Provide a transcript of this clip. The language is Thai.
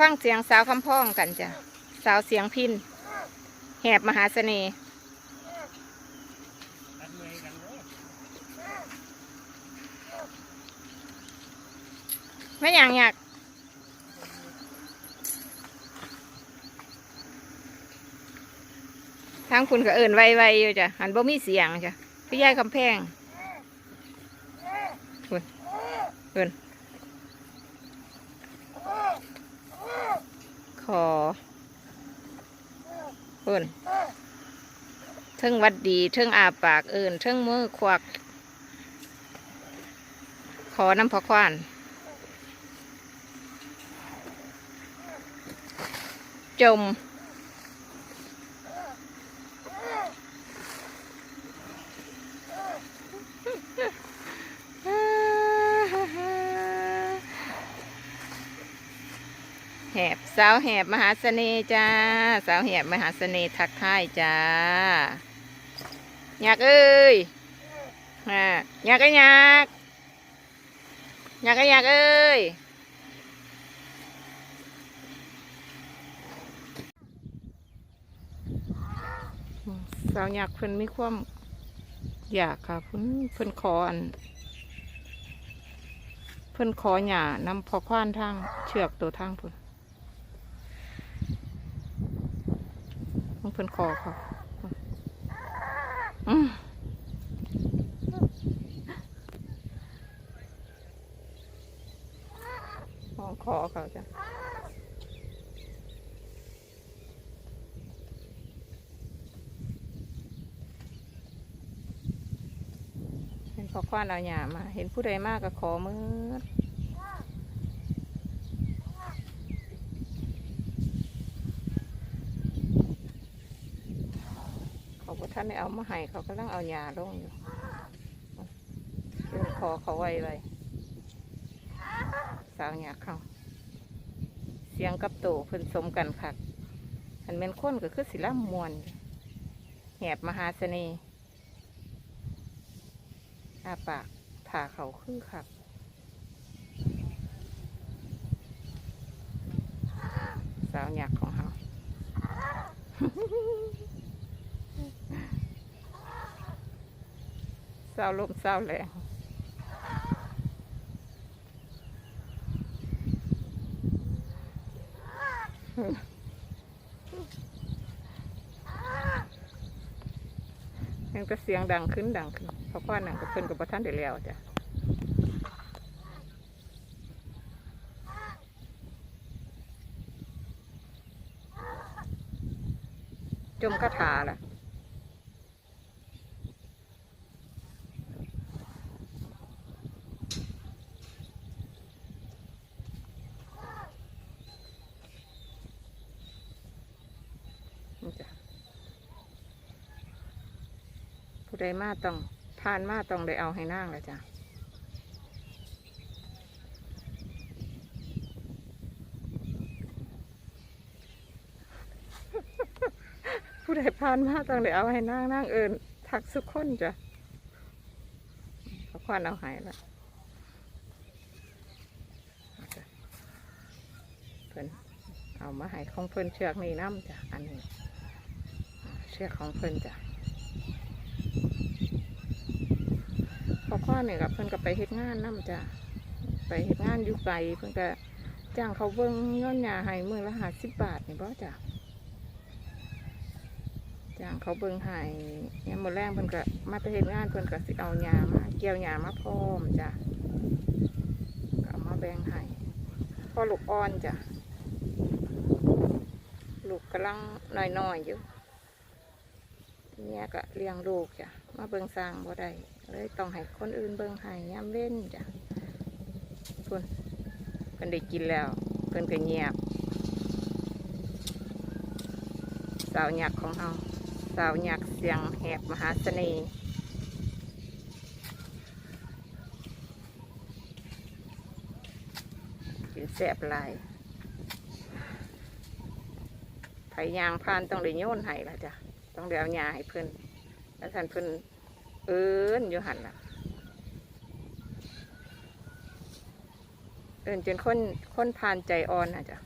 ฟังเสียงสาวคำพ้องกันจ้ะ สาวเสียงพิน แหบมหาเสน่ห์ไม่อย่างอยากทางคุณก็เอินไวๆอยู่จ้ะ หันบ่มีเสียงจ้ะพี่ยายคำแพงคุณเอิน ขอเอินเทิงวัดดีเทิงอาปากเอินเทิงมือควัก ขอน้ำพอควาน จม แหบสาวแหบมหาเสน่ห์จ้า สาวแหบมหาเสน่ห์ทักทายจ้าอยากเอ้ยฮะอยากก็อยากอยากก็อยากเอ้ยสาวอยากเพิ่นมีความอยากค่ะเพิ่นเพิ่นขออันเพิ่นขอหย่านำพอคว้านทางเชือกตัวทางเพิ่น พิ่นขอค่ะอืมขอขอเขาจ้ะเห็นพอคว้านเอาหยามา เห็นผู้ใดมากก็ขอมือ เขาก็ ท่านได้เอามาให้เขากำลังเอายาลงอยู่เดินคอเขาไว้ไว้สาวหยาเขาเสียงกับโตเพิ่นสมกันคักอันเป็นคนก็คือศิลามวนแหบมหาเสน่ห์อาปากผ่าเขาคือคักสาวหยักของเขา เศร้าลมเศร้าแรงยังก็เสียงดังขึ้นดังขึ้นเพราะว่านั่งกับเพิ่อนกับประท่านได้แล้วจ้ะจมคาถาล่ะ ผู้มาต้องผ่านมาต้องได้เอาให้นั่งแล้วจ้ะผู้ใดผ่านมาต้องได้เอาให้นั่งนั่งเอินทักสุกคนจ้ะเขาควันเอาหาจ้ะเพิ่นเอามาให้ของเพิ่นเชือกนี่น้ำจ้ะอันนี้เชือกของเพิ่นจ้ะ อข้อนี่ยกับเพิ่นก็ไปเฮ็ดงานน้ำจ้ะไปเฮ็ดงานอยู่ไกลเพิ่นก็จ้างเขาเบิ้งเงินยาให้มือละหาสิบบาทนี่บ่จ้ะจ้างเขาเบิ้งให้เนี่ยามมือแรงเพิ่นก็มาไปเฮ็ดงานเพิ่นก็สิเอายามาเกี่ยวยามาพร้อมจ้ะก็เอามาแบ่งให้พ่อลูกอ่อนจ้ะลูกกำลังน้อยๆอยู่เนี่ยก็เลี้ยงลูกจ้ะมาเบิ่งสร้างบ่ได้ เลยต้องให้คนอื่นเบิ่งให้ยามเว้นจ้ะเพิ่อนเพิ่นได้กินแล้วเพิ่นก็เงียบสาวหยักของเฮาสาวหยักเสียงแหบมหาเสน่ห์กินแซ่บลายไผยางพานต้องได้โยนให้ละจ้ะต้องได้เอาหญ้าให้เพิ่อนแล้วท่านเพิ่อน เอิญอยู่หันล่ะ เอิ้นจนคนคนผ่านใจอ่อนนะจ้ะ